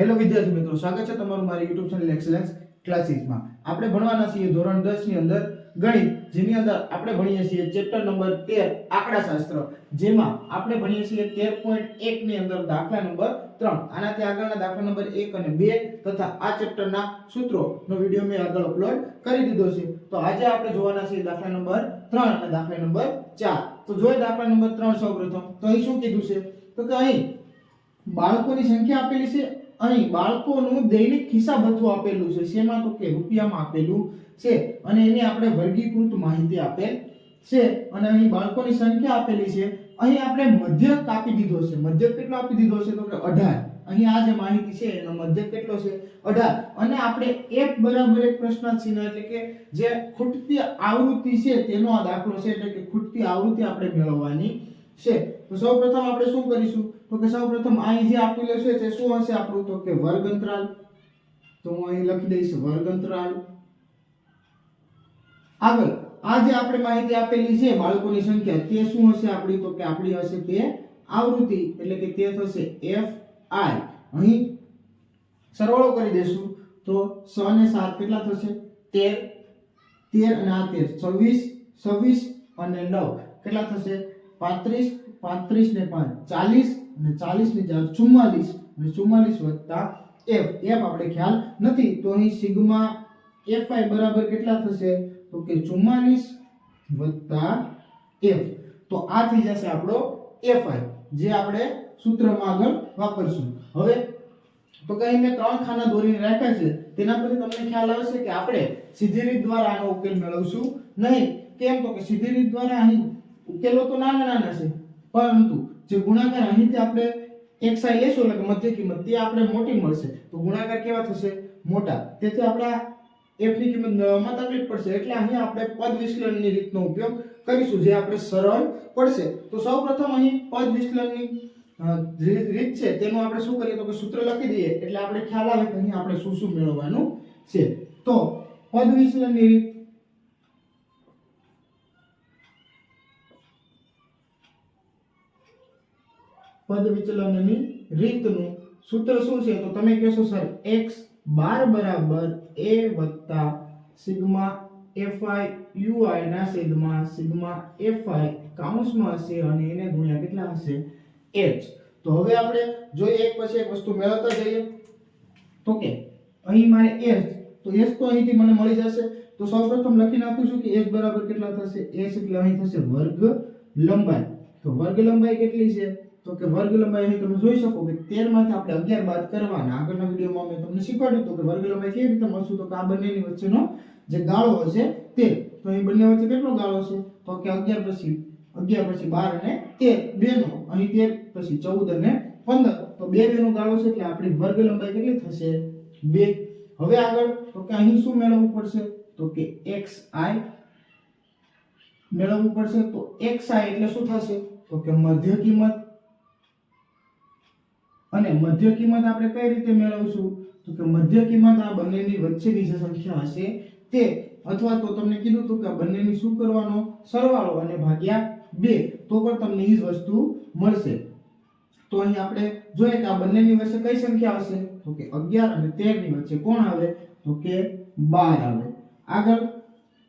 Hello વિદ્યાર્થી મિત્રો, સ્વાગત છે તમારું મારી યુટ્યુબ ચેનલ એક્સેલન્સ ક્લાસીસમાં આપણે ભણવાના છીએ ધોરણ 10 ની અંદર ગણિત, જેની અંદર આપણે ભણીએ છીએ ચેપ્ટર નંબર તેર, આંકડાશાસ્ત્ર, જેમાં આપણે ભણીએ છીએ 13.1 ની અંદર દાખલા નંબર ત્રણ. આનાથી આગળના દાખલા નંબર એક અને બે તથા આ ચેપ્ટરના સૂત્રોનો વીડિયો મેં આગળ અપલોડ કરી દીધો છે. તો આજે આપણે જોવાના છીએ દાખલા નંબર ત્રણ અને દાખલા નંબર ચાર. તો જોઈએ દાખલા નંબર ત્રણ સૌ પ્રથમ તો અહીં શું કીધું છે? તો કે અહીં બાળકોની સંખ્યા આપેલી છે અહીં બાળકોનું દૈનિક ખિસ્સા ભથ્થું આપેલું છે. શેમાં તો કે રૂપિયામાં આપેલું છે અને એની આપણે વર્ગીકૃત માહિતી આપેલ છે અને અહીં બાળકોની સંખ્યા આપેલી છે. અહીં આપણે મધ્યક આપી દીધો છે. મધ્યક કેટલો આપી દીધો છે તો કે 18 અહીં આ જે માહિતી છે એનો મધ્યક કેટલો છે? 18 અને આપણે એક બરાબર એક પ્રશ્ન ચિહ્ન એટલે કે જે ખૂટતી આવૃત્તિ છે તેનો આ દાખલો છે એટલે કે ખૂટતી આવૃત્તિ આપણે મેળવવાની છે. તો સૌપ્રથમ આપણે શું કરીશું? તો કે સૌપ્રથમ અહીં જે આપેલું છે તે શું હશે આપણું? તો કે વર્ગ અંતરાલ તો હું અહીં લખી દઈશ વર્ગ અંતરાલ આગળ, આ જે આપણે માહિતી આપેલી છે બાળકોની સંખ્યા, તે શું હશે આપણી? તો કે આપણી હશે તે આવૃત્તિ, એટલે કે તે થશે એફ આઈ. અહીં સરવાળો કરી દેશું તો સ અને સાત કેટલા થશે? તેર. તેર અને આ 13 26 26 અને નવ. કેટલા થશે? 35 35 ને 5 40 અને 40 ને 4 44 અને 44 વત્તા f f આપણે ખ્યાલ નથી. તો અહીં સિગ્મા fi બરાબર કેટલા થશે? તો કે 44 વત્તા f તો આ થઈ જશે આપણો fi જે આપણે સૂત્રમાં આગળ વાપરશું. હવે, તો કઈ મેં ત્રણ ખાના દોરીને રાખ્યા છે. તેના પરથી તમને ખ્યાલ આવશે કે આપણે સીધી રીત દ્વારા આનો ઉકેલ મેળવશું નહીં. કેમ? તો કે સીધી રીત દ્વારા અહીં ઉકેલો તો નાના નાના છે. પરંતુ જે ગુણાકાર અહીંથી આપણે એક સાઈ લેશું એટલે કે મધ્ય કિંમત, તે આપણે મોટી મળશે. તો ગુણાકાર કેવા થશે? મોટા. તેથી આપણા એફની કિંમત મેળવવામાં તકલીફ પડશે. એટલે અહીં આપણે પદ વિશ્લેષણની રીતનો ઉપયોગ કરીશું, જે આપણે સરળ પડશે. તો સૌપ્રથમ અહીં પદ વિશ્લેષણની રીત છે. તેનું આપણે શું કરીએ? તો કે સૂત્ર લખી દઈએ. એટલે આપણે ખ્યાલ આવે કે અહીં આપણે શું શું મેળવવાનું છે. તો પદ વિશ્લેષણની રીત પદ વિચલનની રીતનું સૂત્ર શું છે? તો તમે કહેશો, સર, x બાર બરાબર a વત્તા સિગ્મા fi ui ના છેદમાં સિગ્મા fi કાઉન્સમાં હશે અને એને ગુણ્યા કેટલા હશે? h. તો હવે આપણે જોઈએ એક પછી એક વસ્તુ મેળવતા જઈએ. તો કે અહીં મારે h, તો h તો અહીંથી મને મળી જશે. તો સૌપ્રથમ લખી નાખું છું કે h બરાબર કેટલા થશે? h એટલે અહીં થશે વર્ગ લંબાઈ. તો વર્ગ લંબાઈ કેટલી છે? તો કે વર્ગ લંબાઈ અહીં તમે જોઈ શકો કે તેરમાંથી આપણે 11 બાદ કરવાના. આગળના વિડીયોમાં મેં તમને શીખવાડ્યું હતું કે વર્ગ લંબાઈ કેવી રીતે મળશું. તો કે આ બંનેની વચ્ચેનો જે ગાળો હશે તે. તો અહીં બંને વચ્ચે કેટલો ગાળો છે તો કે 11 પછી 11 પછી બાર અને 13 બેનો. અહીં તેર પછી ચૌદ અને 15 તો બે બેનો ગાળો છે એટલે આપણી વર્ગ લંબાઈ કેટલી થશે? બે. હવે આગળ તો કે અહીં શું મેળવવું પડશે? તો કે એક્સ આઈ મેળવવું પડશે. તો એક્સ આઈ એટલે શું થશે? તો કે મધ્ય કિંમત અને મધ્ય કિંમત આપણે કઈ રીતે મેળવશું? તો કે મધ્ય કિંમત આ બંનેની વચ્ચેની જે સંખ્યા હશે તે, અથવા તો તમને કીધું હતું કે બંનેની શું કરવાનો? સરવાળો અને ભાગ્યા બે. તો પણ તમને એ જ વસ્તુ મળશે. તો અહીં આપણે જોઈએ કે આ બંનેની વચ્ચે કઈ સંખ્યા હશે? તો કે 11 અને તેરની વચ્ચે કોણ આવે? તો કે બાર આવે. આગળ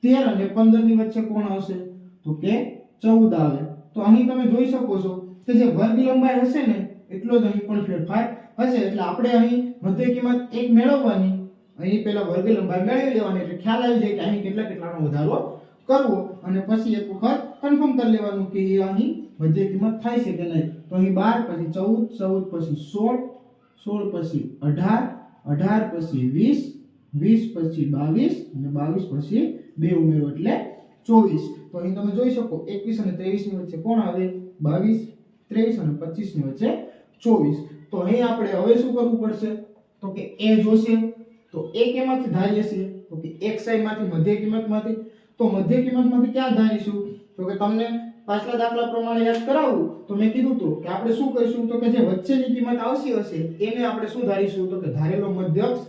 તેર અને પંદરની વચ્ચે કોણ આવશે તો કે ચૌદ આવે. તો અહીં તમે જોઈ શકો છો કે જે વર્ગ લંબાઈ હશે ને એટલો જ અહીં પણ ફેરફાર હશે એટલે આપણે અહીં મધ્ય કિંમત એક મેળવવાની, અહીં પહેલા વર્ગ લંબાઈ મેળવી લેવાની. એટલે ખ્યાલ આવી જાય કે અહીં કેટલા કેટલાનો વધારો કરવો. અને પછી એક વખત કન્ફર્મ કરી લેવાનું કે એ અહીં મધ્ય કિંમત થાય છે કે નહીં. તો અહીં બાર, પછી ચૌદ ચૌદ, પછી સોળ સોળ, પછી 18 18 પછી વીસ વીસ, પછી 22 અને 22 પછી બે ઉમેરો એટલે 24 તો અહીં તમે જોઈ શકો 21 અને ત્રેવીસની વચ્ચે કોણ આવે? 22 23 અને પચીસની વચ્ચે 24 તો અહીં આપણે હવે શું કરવું પડશે? તો કે એ જોશે, તો એ કેમાંથી ધારીએ છીએ તો કે xi માંથી મધ્ય કિંમતમાંથી. તો મધ્ય કિંમતમાંથી ક્યાં ધારીશું? તો કે તમને પાછલા દાખલા પ્રમાણે યાદ કરાવું, તો મેં કીધું હતું કે આપણે શું કરીશું? તો કે જે વચ્ચેની કિંમત આવતી હશે, એને આપણે શું ધારીશું? તો કે ધારેલો મધ્યક્ષ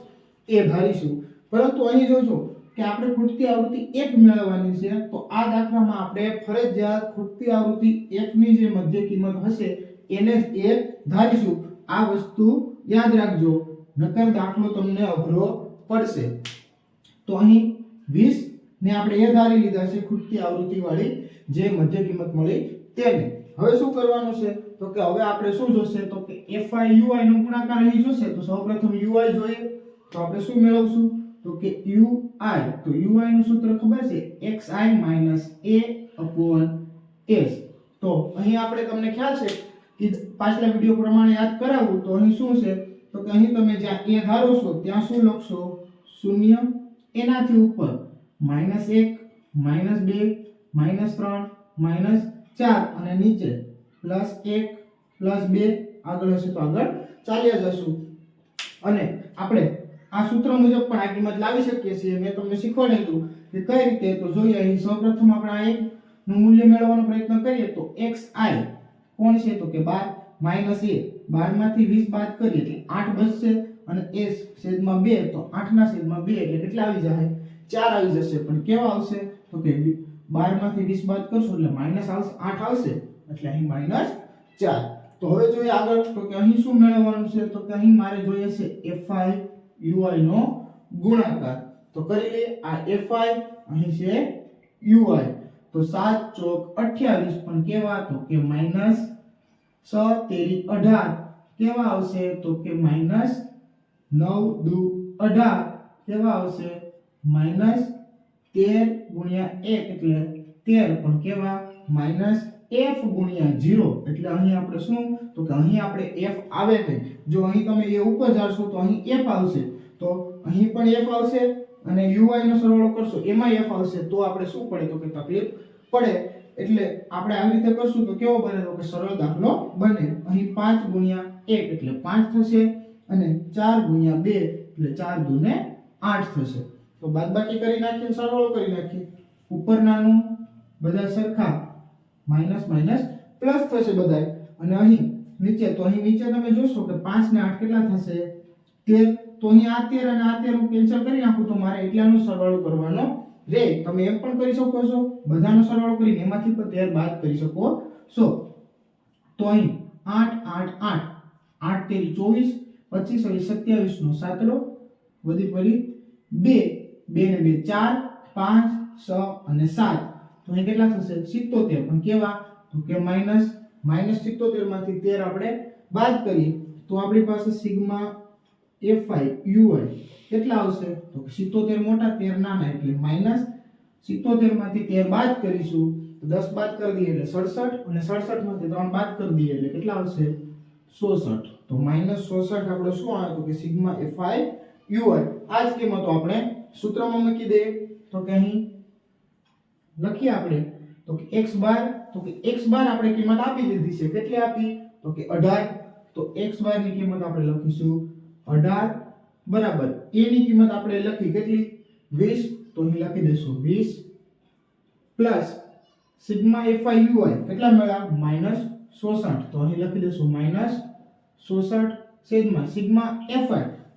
એ ધારીશું. પરંતુ અહીં જોજો કે આપણે ખૂટતી આવૃત્તિ એક મેળવવાની છે, તો આ દાખલામાં આપણે ફરજિયાત ખૂટતી આવૃત્તિ એકની જે મધ્ય કિંમત હશે એને એ ધારીશું. આ વસ્તુ યાદ રાખજો. નકર દાખલો તમને અઘરો પડશે. તો અહીં 20 ને આપણે એ ધારી લીધા છે ખૂટતી આવૃત્તિ વાળી જે મધ્ય કિંમત મળી તેને. હવે શું કરવાનું છે? તો કે હવે આપણે શું જોશે? તો કે fi ui નો ગુણાકાર અહીં જોશે. તો સૌપ્રથમ ui જોઈએ. તો આપણે શું મેળવશું? તો કે ui તો ui નું સૂત્ર ખબર છે? Xi a s. તો અહીં આપણે તમને ખ્યાલ છે પાછલા વિડિયો પ્રમાણે યાદ કરાવું, તો અહીં શું છે? તો કે અહીં તમે જ્યાં a ધારો છો, ત્યાં શું લખશો? શૂન્ય એનાથી ઉપર. માઇનસ એક, માઇનસ બે, માઇનસ ત્રણ, માઇનસ ચાર અને નીચે. પ્લસ એક, પ્લસ બે, આગળ હશે તો આગળ ચાલ્યા જશું. અને આપણે આ સૂત્ર મુજબ પણ આ કિંમત લાવી શકીએ છીએ. મેં તમને શીખવાડેલું કે કઈ રીતે? તો જોઈએ અહીં સૌપ્રથમ આપણે આ નું મૂલ્ય મેળવવાનો પ્રયત્ન કરીએ તો xi કોણ છે? તો કે 12 માઇનસ એ 12 માંથી 20 બાદ કરીએ એટલે 8 બચશે અને s છેદમાં 2 તો 8 ના છેદમાં 2 એટલે કેટલા આવી જશે? 4 આવી જશે. પણ કેવા આવશે? તો કે 12 માંથી 20 બાદ કરશો એટલે માઇનસ આવશે 8 આવશે. એટલે અહીં માઇનસ 4 તો હવે જોઈએ આગળ. તો કે અહીં શું મેળવવાનું છે? તો કે અહીં મારે જોઈએ છે fi ui નો ગુણાકાર. તો કરી લઈએ, આ fi અહીં છે ui તો 7 ચોક 28 પણ કેવા? તો કે માઇનસ 6 તેરી 18 કેવા આવશે? તો કે માઇનસ નવ દુ 18 કેવા આવશે? માઇનસ તેર ગુણ્યા એક એટલે તેર. પણ કેવા? માઇનસ એફ ગુણ્યા ઝીરો એટલે અહીં આપણે શું? તો કે અહીં આપણે એફ આવે છે જો અહીં તમે એ ઉપર જાશો તો અહીં એફ આવશે. તો અહીં પણ એફ આવશે અને યુઆઈનો સરવાળો કરશો. એમાં એફ આવશે. તો આપણે શું પડે? તો કે તકલીફ પડે. એટલે આપણે આવી રીતે કરશું તો કેવો બને? તો કે સરળ દાખલો બને. અહીં પાંચ ગુણ્યા એક એટલે પાંચ થશે અને ચાર ગુણ્યા બે એટલે ચાર દુને આઠ થશે. તો બાદબાકી કરી નાખીએ સરવાળો કરી નાખીએ. ઉપરનાનું બધા સરખા માઇનસ માઇનસ પ્લસ થશે બધાય. અને અહીં નીચે, તો અહીં નીચે તમે જોશો કે પાંચ ને આઠ કેટલા થશે? તેર. તો અહીં આ તેર અને આ તેર હું કેન્સલ કરી નાખું તો મારે એટલાનો સરવાળો કરવાનો રે તમે એમ પણ કરી શકો છો, બધાનો સરવાળો કરીને એમાંથી પણ 13 બાદ કરી શકો છો. તો અહીં 8 8 8 8 તેરી 24 25 અને 27 નો સાતડો વધી પડી 2 2 ને 2 4 5 6 અને સાત. તો અહીં કેટલા થશે? 77 પણ કેવા? તો કે માઇનસ માઇનસ સિત્તોતેરમાંથી તેર આપણે બાદ કરીએ. તો આપણી પાસે સિગ્મા fi ui કેટલા આવશે? તો સિત્તોતેર 77 મોટા 13 નાના, એટલે માઇનસ 77 માંથી 13 બાદ કરીશું, તો 10 બાદ કરી દઈએ એટલે 67 અને 67 માંથી 3 બાદ કરી દઈએ એટલે કેટલા આવશે? 66 તો માઇનસ 66 આપણે શું આવે? તો કે સિગ્મા fi ui આ જ કિંમતો આપણે સૂત્રમાં મૂકી દઈએ. તો કે અહીં લખીએ આપણે. તો કે x બાર, તો કે x બાર આપણે કિંમત આપી દીધી છે. કેટલી આપી? તો કે 18 તો x બારની કિંમત આપણે લખીશું 18 બરાબર. એ ની કિંમત આપણે લખી કેટલી? 20 તો અહીં લખી દઈશું 20 પ્લસ સિગ્મા fi ui કેટલા મળ્યા? માઇનસ 66 તો અહીં લખી દઈશું માઇનસ 66 છેદમાં સિગ્મા fi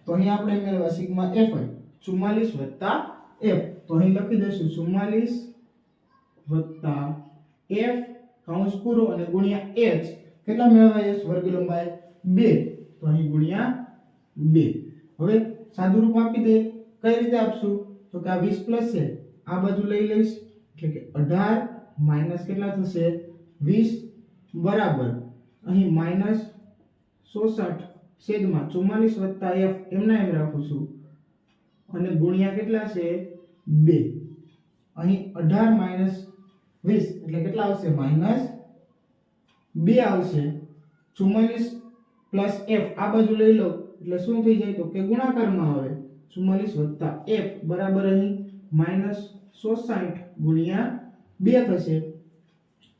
તો અહીં આપણે મેળવ્યા સિગ્મા fi 44 વત્તા f. તો અહીં લખી દઈશું 44 વત્તા f કૌંસ પૂરો અને ગુણ્યા h. કેટલા મેળવાય વર્ગ લંબાઈ? 2 તો અહીં ગુણ્યા 2 હવે સાદું રૂપ આપી દે, કઈ રીતે આપશું? તો કે આ 20 પ્લસ છે, આ બાજુ લઈ લઈશ. એટલે કે 18 માઇનસ કેટલા થશે? 20 બરાબર. અહીં માઇનસ 66 છેદમાં 44 વત્તા f, એમના એમ રાખું છું. અને ગુણ્યા કેટલા છે? 2 અહીં 18 માઇનસ 20 એટલે કેટલા આવશે? માઇનસ 2 આવશે. 44 પ્લસ f, આ બાજુ લઈ લો. એટલે શું થઈ જાય તો કે ગુણાકારમાં આવે 44 વત્તા f બરાબર અહીં માઇનસ 66 ગુણ્યા 2 થશે.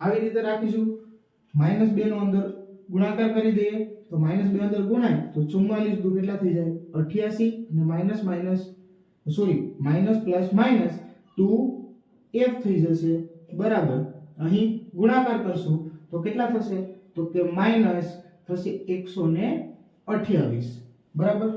આવી રીતે રાખીશું. માઇનસ 2 નો અંદર ગુણાકાર કરી દઈએ તો માઇનસ 2 અંદર ગુણાય તો 44 દુ કેટલા થઈ જાય? 88 અને minus minus sorry minus plus minus 2 f થઈ જશે. બરાબર. અહીં ગુણાકાર કરશું તો કેટલા થશે? તો કે માઇનસ થશે 128 બરાબર?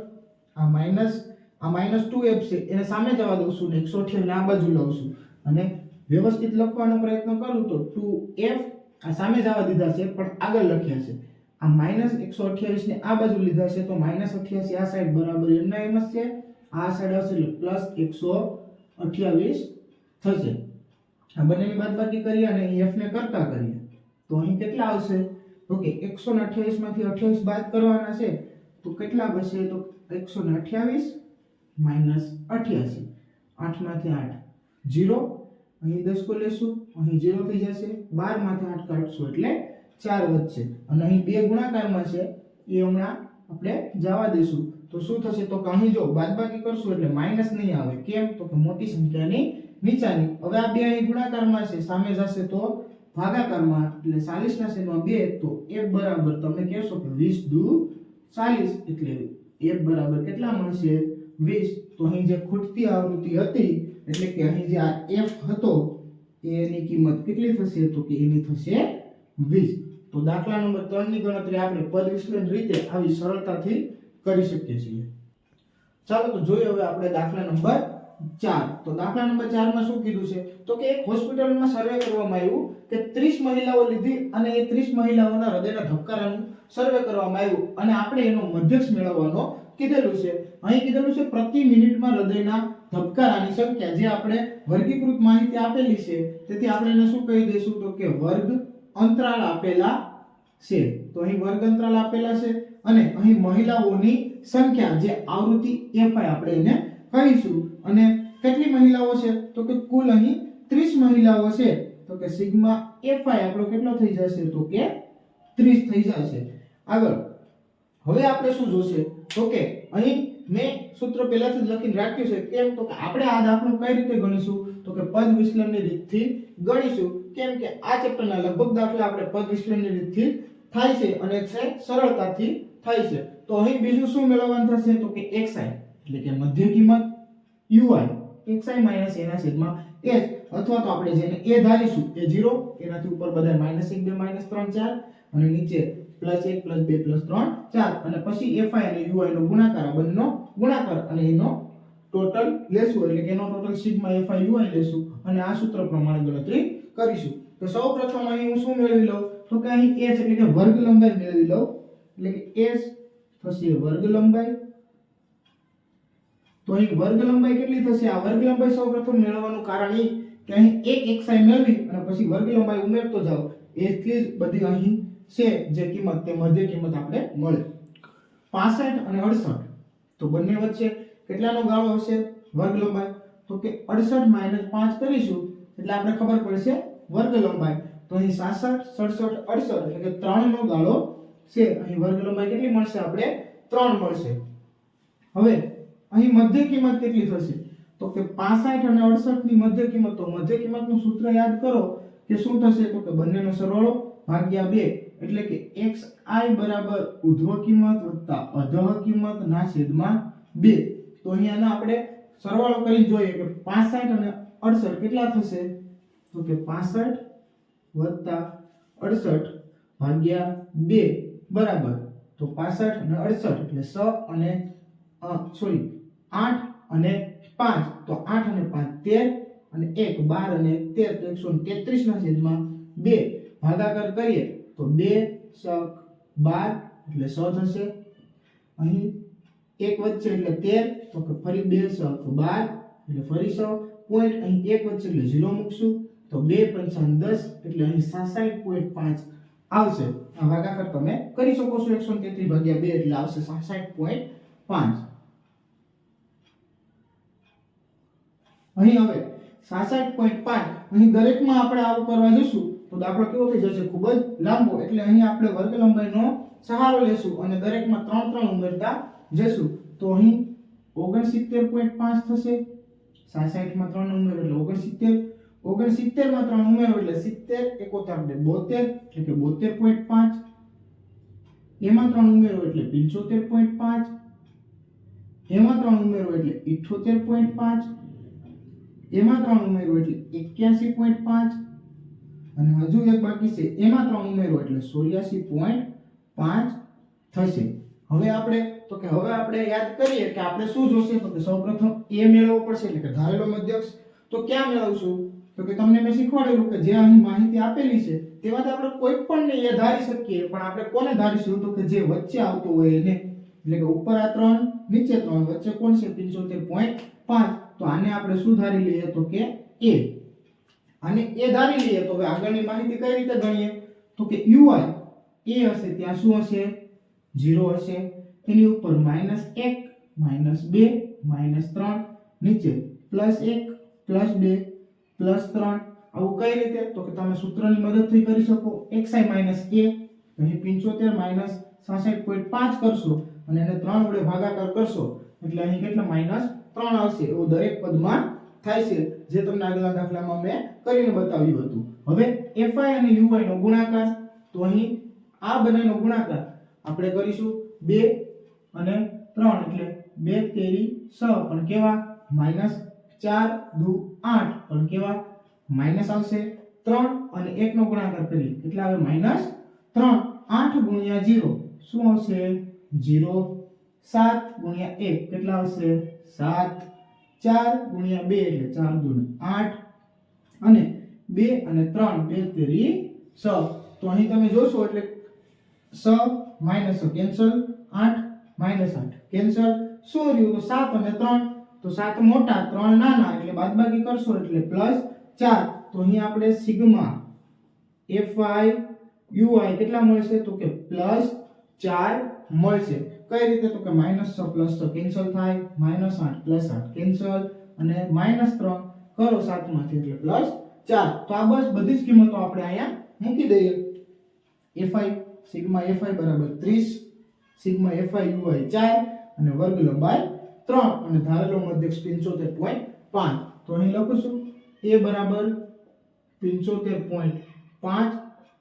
આ માઇનસ આ માઇનસ ટુ એફ છે, એને સામે જવા દઉં છું ને એકસો અઠ્યાવીસ આ બાજુ લઉં છું. અને વ્યવસ્થિત લખવાનો પ્રયત્ન કરું તો ટુ એફ આ સામે જવા દીધા છે, પણ આગળ લખ્યા છે. આ માઇનસ એકસો અઠ્યાવીસને આ બાજુ લીધા છે, તો માઇનસ અઠ્યાસી આ સાઈડ બરાબર એમના એમ જ છે. આ સાઈડ આવશે પ્લસ એકસો અઠ્યાવીસ થશે. આ બંનેની બાદબાકી કરીએ અને એફને કરતા કરીએ. તો અહીં કેટલા આવશે? તો કે એકસો ને અઠ્યાવીસમાંથી અઠ્યાવીસ બાદ કરવાના છે. તો કેટલા બચશે તો એકસો ને અઠ્યાવીસ માઇનસ અઠ્યાસી. આઠમાંથી આઠ જીરો. અહીં દસકો લેશું. અહીં જીરો થઈ જશે. બારમાંથી આઠ કાઢશું એટલે ચાર વધશે અને અહીં બે ગુણાકારમાં છે. એ હમણાં આપણે જવા દઈશું. તો શું થશે? તો કે અહીં જો બાદબાકી કરશું એટલે માઇનસ નહીં આવે. કેમ? તો કે મોટી સંખ્યાની નીચાની હવે આ બે અહીં ગુણાકારમાં છે. સામે જશે તો ભાગાકારમાં એટલે 40 ના છેદમાં બે, તો એક બરાબર તમે કહેશો કે વીસ દુ ચાલીસ એટલે એક બરાબર કેટલા મળશે? વીસ. તો અહીં જે ખૂટતી આવૃત્તિ હતી, એટલે કે અહીં જે આ એફ હતો, એની કિંમત કેટલી થશે? તો કે એની થશે વીસ. તો દાખલા નંબર ત્રણની ગણતરી આપણે પદ વિશ્લેષણ રીતે આવી સરળતાથી કરી શકીએ છીએ. ચાલો તો જોઈએ હવે આપણે દાખલા નંબર ચાર. તો દાખલા નંબર ચારમાં શું કીધું છે? તો કે એક હોસ્પિટલમાં સર્વે કરવામાં આવ્યું કે 30 મહિલાઓ લીધી અને એ 30 મહિલાઓના હૃદયના ધબકારાનું સર્વે કરવામાં આવ્યું. અને આપણે એનો મધ્યક્ષ મેળવવાનો કીધેલું છે. અહીં કીધેલું છે પ્રતિ મિનિટમાં હૃદયના ધબકારાની સંખ્યા, જે આપણે વર્ગીકૃત માહિતી આપેલી છે. તેથી આપણે એને શું કહી દઈશું? તો કે વર્ગ અંતરાલ આપેલા છે. તો અહીં વર્ગ અંતરાલ આપેલા છે. અને અહીં મહિલાઓની સંખ્યા, જે આવૃત્તિ એફઆઈ આપણે એને કહીશું અને કેટલી મહિલાઓ છે? તો કે કુલ અહીં 30 મહિલાઓ છે. તો કે સિગ્મા એફઆઈ આપણો કેટલો થઈ જશે? તો કે 30 થઈ જશે. આગળ. હવે આપણે શું જોશે? તો કે અહીં મેં સૂત્ર પહેલાથી જ લખીને રાખ્યું છે. કેમ? તો કે આપણે આ દાખલો કઈ રીતે ગણીશું? તો કે પદ વિશ્લેષણની રીતથી ગણીશું. કેમ કે આ ચેપ્ટરના લગભગ દાખલા આપણે પદ વિશ્લેષણની રીતથી થાય છે અને છે સરળતાથી થાય છે. તો અહીં બીજું શું મેળવવાનું થશે? તો કે xi એટલે કે મધ્ય કિંમત ui xi માઇનસ એના છેદમાં એચ અથવા તો આપણે જેને a ધારીશું એ 0 એનાથી ઉપર બધા માઇનસ 1 2 માઇનસ 3 4 અને નીચે પ્લસ 1 પ્લસ 2 પ્લસ 3 4 અને પછી fi અને ui નો ગુણાકાર બંનેનો ગુણાકાર, અને એનો ટોટલ લેશું, એટલે કે એનો ટોટલ સિગ્મા fi ui લેશું, અને આ સૂત્ર પ્રમાણે ગણતરી કરીશું. તો સૌપ્રથમ અહીં હું શું મેળવી લઉં? તો કે અહીં h એટલે કે વર્ગ લંબાઈ મેળવી લઉં. એટલે કે h થશે વર્ગ લંબાઈ તો અહીં વર્ગ લંબાઈ કેટલી થશે? આ વર્ગ લંબાઈ સૌપ્રથમ મેળવવાનું કારણ એ કે અહીં એક xi મેળવી અને પછી વર્ગ લંબાઈ ઉમેરતો જાઓ. એટલી જ બધી અહીં છે જે કિંમત, તે મધ્ય કિંમત આપણે મળે. 65 અને 68 તો બંને વચ્ચે કેટલાનો ગાળો હશે? વર્ગ લંબાઈ. તો કે 68 માઇનસ 5 કરીશું, એટલે આપણે ખબર પડશે વર્ગ લંબાઈ. તો અહીં 66 67 68 એટલે કે 3 નો ગાળો છે. અહીં વર્ગ લંબાઈ કેટલી મળશે? આપણે 3 મળશે. હવે અહીં મધ્ય કિંમત કેટલી થશે? તો કે 65 અને 68 ની મધ્ય કિંમત, તો મધ્ય કિંમતનું સૂત્ર યાદ કરો કે શું થશે? તો કે બંનેનો સરવાળો ભાગ્યા 2 એટલે કે xi બરાબર ઉધ્વ કિંમત વત્તા અધઃ કિંમત ના છેદમાં 2 તો અહીંયાના આપણે સરવાળો કરી જોઈએ કે 65 અને 68 કેટલા થશે? તો કે 65 વત્તા 68 ભાગ્યા 2 બરાબર. તો 65 અને 68 એટલે 6 અને સોરી 8 અને પાંચ. તો આઠ અને 5 13 અને એક. બાર અને તેર તો 133 ના છેદમાં બે. ભાગાકાર કરીએ તો બે શક બાર એટલે 100 થશે. અહીં એક વચ્ચે એટલે તેર. તો કે ફરી બે શક બાર એટલે ફરી સ પોઈન્ટ અહીં એક વચ્ચે એટલે ઝીરો મૂકશું. તો બે પંચાવન દસ એટલે અહીં 66.5 આવશે. આ ભાગાકાર તમે કરી શકો છો. 133 ભાગ્યા બે એટલે આવશે 66.5 અહીં હવે 66.5 અહીં દરેકમાં આપણે આવું કરવા જઈશું, તો દાખલો કેવો થઈ જશે? ખૂબ જ લાંબો. એટલે અહીં આપણે વર્ગ લંબાઈનો સહારો લેશું અને દરેકમાં ત્રણ ત્રણ ઉમેરતા જઈશું. તો અહીં 69.5 થશે. 66 માં 3 ઉમેરો એટલે 69 69 માં ત્રણ ઉમેરો એટલે 70 71 72 એટલે કે 72.5 એમાં ત્રણ ઉમેરો એટલે 75.5 એમાં ત્રણ ઉમેરો એટલે 78.5 એમાં ત્રણ ઉમેરો એટલે 81.5 અને હજુ એક બાકી છે, એમાં ત્રણ ઉમેરો એટલે 84.5 થશે. હવે આપણે, તો કે હવે આપણે યાદ કરીએ કે આપણે શું જોશે? તો કે સૌપ્રથમ એ મેળવવો પડશે એટલે કે ધારેલો મધ્યક્ષ. તો ક્યાં મેળવશું? તો કે તમને મેં શીખવાડેલું કે જે અહીં માહિતી આપેલી છે તેમાંથી આપણે કોઈ પણ ને એ ધારી શકીએ, પણ આપણે કોને ધારીશું? તો કે જે વચ્ચે આવતો હોય એને. એટલે કે ઉપર આ ત્રણ, નીચે ત્રણ, વચ્ચે કોણ છે? પિંચોતેર પોઈન્ટ પાંચ. તો આને આપણે શું ધારી લઈએ તો કે એ. અને એ ધારી લઈએ તો હવે આગળની માહિતી કઈ રીતે ગણીએ? તો કે યુઆઈ એ હશે, ત્યાં શું હશે? ઝીરો હશે. એની ઉપર માઇનસ એક, માઇનસ બે, માઇનસ ત્રણ, નીચે પ્લસ એક, પ્લસ બે, પ્લસ ત્રણ. આવું કઈ રીતે? તો કે તમે સૂત્રની મદદથી કરી શકો. એક્સઆઈ માઇનસ એ અહીં પંચોતેર માઇનસ સાસઠ પોઈન્ટ પાંચ કરશો અને એને ત્રણ વડે ભાગાકાર કરશો. એટલે અહીં કેટલા? માઇનસ ત્રણ આવશે. એવું દરેક પદમાં થાય છે, જે તમને આગલા દાખલામાં મેં કરીને બતાવ્યું હતું. હવે fi અને ui નો ગુણાકાર. તો અહીં આ બંનેનો ગુણાકાર આપણે કરીશું બે અને ત્રણ. એટલે બે તેરી છ, પણ કેવા? માઇનસ ચાર દુ આઠ, પણ કેવા? માઇનસ આવશે ત્રણ અને એકનો ગુણાકાર કરીએ. એટલે આવે માઇનસ ત્રણ. આઠ ગુણ્યા જીરો. શું આવશે? જીરો સાત ગુણ્યા એક. કેટલા આવશે? સાત, ચાર ગુણ્યા બે એટલે ચાર દુ આઠ. અને બે અને ત્રણ, બે તેરી છ. તો અહીં તમે જોશો એટલે છ માઇનસ કેન્સલ, આઠ માઇનસ આઠ કેન્સલ. શું રહ્યું? તો સાત અને ત્રણ. તો સાત મોટા, ત્રણ નાના એટલે બાદબાકી કરશો એટલે પ્લસ ચાર. તો અહીં આપણે સિગ્મા એફઆઈ યુઆઈ કેટલા મળશે? તો કે પ્લસ ચાર મળશે. કઈ રીતે તો કે માઇનસ છ પ્લસ છ કેન્સલ થાય, માઇનસ આઠ પ્લસ આઠ કેન્સલ અને માઇનસ ત્રણ કરો સાતમાંથી એટલે પ્લસ ચાર. તો આ બસ બધી જ કિંમતો આપણે અહીંયા મૂકી દઈએ. એફઆઈ સિગ્મા એફઆઈ બરાબર ત્રીસ, સિગ્મા એફઆઈ યુઆઈ ચાર અને વર્ગ લંબાઈ ત્રણ. અને ધારેલો મધ્યક પંચોતેર પોઈન્ટ પાંચ. તો અહીં લખું છું એ બરાબર પંચોતેર પોઈન્ટ પાંચ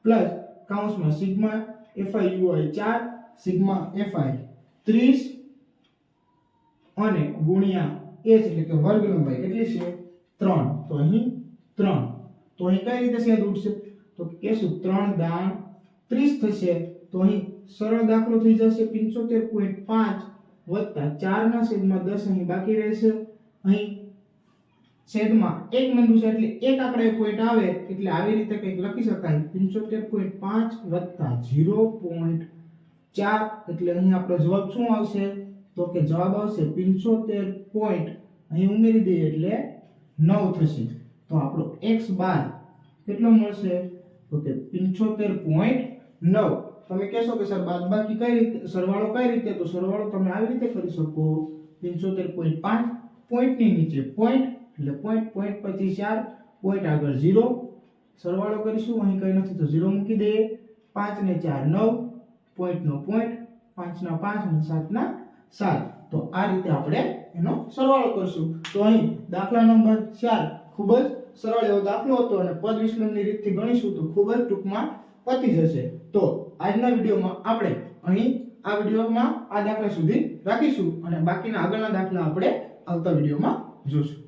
પ્લસ કાઉન્સમાં સિગ્મા એફઆઈ યુઆઈ ચાર, સિગ્મા એફઆઈ ત્રીસ અને ગુણ્યા એચ એટલે કે વર્ગ લંબાઈ કેટલી છે? ત્રણ. તો અહીં ત્રણ. તો અહીં કઈ રીતે છેદ ઉડશે તો કહેશું ત્રણ દાણ ત્રીસ થશે, તો અહીં સરળ દાખલો થઈ જશે પંચોતેર પોઈન્ટ પાંચ વત્તા ચારના છેદમાં દસ અહીં બાકી રહેશે. અહીં છેદમાં એક બિંદુ છે એટલે એક આંકડા પોઈન્ટ આવે એટલે આવી રીતે કંઈક લખી શકાય. પંચોતેર પોઈન્ટ પાંચ વત્તા ઝીરો પોઈન્ટ ચાર, એટલે અહીં આપણો જવાબ શું આવશે? તો કે જવાબ આવશે પિંચોતેર પોઈન્ટ અહીં ઉમેરી દઈએ એટલે નવ થશે. તો આપણો એક્સ બાર કેટલો મળશે? તો કે પિંચોતેર પોઈન્ટ નવ. તમે કહેશો કે સર બાદબાકી કઈ રીતે, સરવાળો કઈ રીતે? તો સરવાળો તમે આવી રીતે કરી શકો. પિંચોતેર પોઈન્ટ પાંચ પોઈન્ટની નીચે પોઈન્ટ એટલે પોઈન્ટ પોઈન્ટ પછી ચાર પોઈન્ટ આગળ ઝીરો સરવાળો કરીશું, અહીં કંઈ નથી તો ઝીરો મૂકી દઈએ. પાંચ ને ચાર નવ. પોઈન્ટનો પોઈન્ટ પાંચના પાંચ અને સાતના સાત. તો આ રીતે આપણે એનો સરવાળો કરશું. તો અહીં દાખલા નંબર ચાર ખૂબ જ સરળ એવો દાખલો હતો અને પદ વિશ્લેષણની રીતથી ગણીશું તો ખૂબ જ ટૂંકમાં પતી જશે. તો આજના વિડીયોમાં આપણે અહીં આ વિડીયોમાં આ દાખલા સુધી રાખીશું અને બાકીના આગળના દાખલા આપણે આવતા વિડીયોમાં જોશું.